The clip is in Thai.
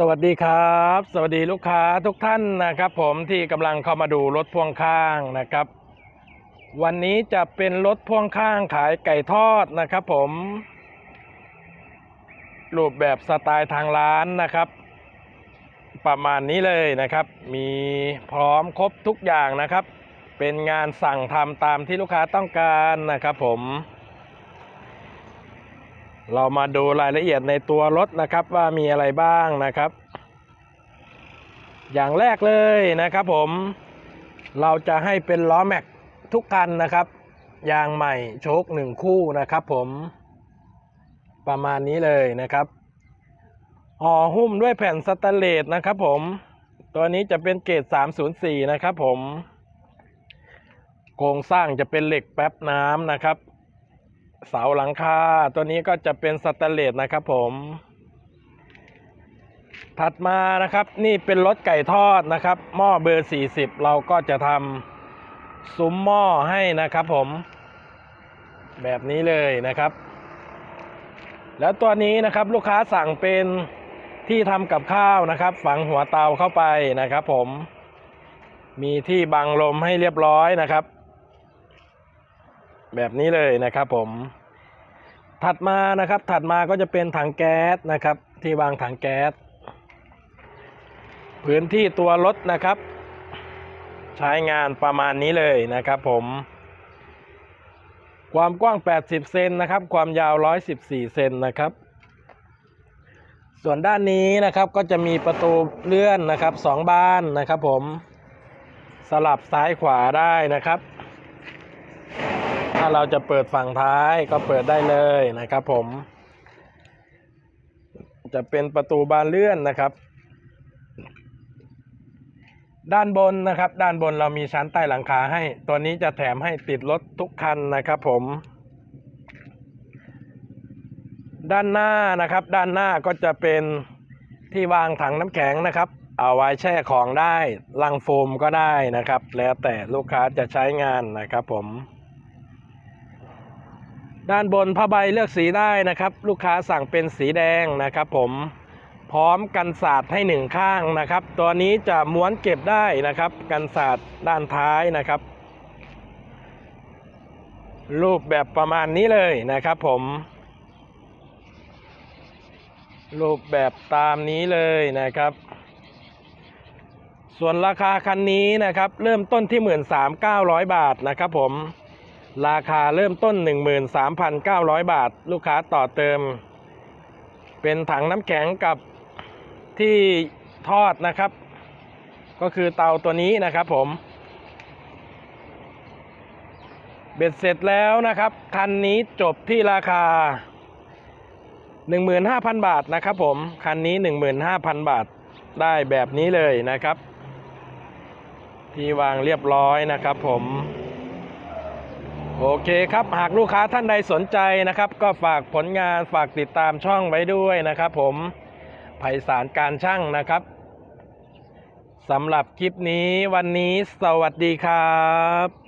สวัสดีครับ สวัสดีลูกค้าทุกท่านนะครับ ผมที่กำลังเข้ามาดูรถพ่วงข้างนะครับ วันนี้จะเป็นรถพ่วงข้างขายไก่ทอดนะครับ ผม รูปแบบสไตล์ทางร้านนะครับ ประมาณนี้เลยนะครับ มีพร้อมครบทุกอย่างนะครับ เป็นงานสั่งทำตามที่ลูกค้าต้องการนะครับ ผม เรามาดูรายละเอียดในตัวรถนะครับว่ามีอะไรบ้างนะครับ อย่างแรกเลยนะครับผมเราจะให้เป็นล้อแม็กทุกคันนะครับ ยางใหม่โชคหนึ่งคู่นะครับผมประมาณนี้เลยนะครับห่อหุ้มด้วยแผ่นสแตนเลสนะครับผมตัวนี้จะเป็นเกรด304 นะครับผม โครงสร้างจะเป็นเหล็กแป๊บน้ำนะครับ เสาหลังคาตัวนี้ก็จะเป็นสแตนเลสนะครับผม ถัดมานะครับนี่เป็นรถไก่ทอดนะครับ หม้อเบอร์ 40 เราก็จะทำซุ้มหม้อให้นะครับผม แบบนี้เลยนะครับ แล้วตัวนี้นะครับลูกค้าสั่งเป็นที่ทำกับข้าวนะครับ ฝังหัวเตาเข้าไปนะครับ ผม มีที่บังลมให้เรียบร้อยนะครับ แบบนี้เลยนะครับผม ถัดมานะครับถัดมาก็จะเป็นถังแก๊สนะครับ ที่วางถังแก๊สพื้นที่ตัวรถนะครับ ใช้งานประมาณนี้เลยนะครับผม ความกว้าง 80 เซนนะครับ ความยาว 114 เซนนะครับ ส่วนด้านนี้นะครับก็จะมีประตูเลื่อนนะครับสองบานนะครับผมสลับซ้ายขวาได้นะครับ ถ้าเราจะเปิดฝั่งท้ายก็เปิดได้เลยนะครับผม จะเป็นประตูบานเลื่อนนะครับ ด้านบนนะครับ ด้านบนเรามีชั้นใต้หลังคาให้ ตัวนี้จะแถมให้ติดรถทุกคันนะครับผม ด้านหน้านะครับ ด้านหน้าก็จะเป็นที่วางถังน้ำแข็งนะครับเอาไว้แช่ของได้ลังโฟมก็ได้นะครับ แล้วแต่ลูกค้าจะใช้งานนะครับผม ด้านบนผ้าใบเลือกสีได้นะครับ ลูกค้าสั่งเป็นสีแดงนะครับ ผมพร้อมกันศาสตร์ให้หนึ่งข้างนะครับ ตัวนี้จะม้วนเก็บได้นะครับ กันศาสตร์ด้านท้ายนะครับ รูปแบบประมาณนี้เลยนะครับ ผม รูปแบบตามนี้เลยนะครับ ส่วนราคาคันนี้นะครับ เริ่มต้นที่ 13,900 บาทนะครับผม ราคาเริ่มต้น 13,900 บาท ลูกค้าต่อเติม เป็นถังน้ำแข็งกับที่ทอดนะครับ ก็คือเตาตัวนี้นะครับผม เบ็ดเสร็จแล้วนะครับ คันนี้จบที่ราคา 15,000 บาทนะครับผม คันนี้ 15,000 บาทได้แบบนี้เลยนะครับ ที่วางเรียบร้อยนะครับผม โอเคครับ หากลูกค้าท่านใดสนใจนะครับ ก็ฝากผลงานฝากติดตามช่องไว้ด้วยนะครับ ผมไพศาลการช่างนะครับสำหรับคลิปนี้วันนี้สวัสดีครับ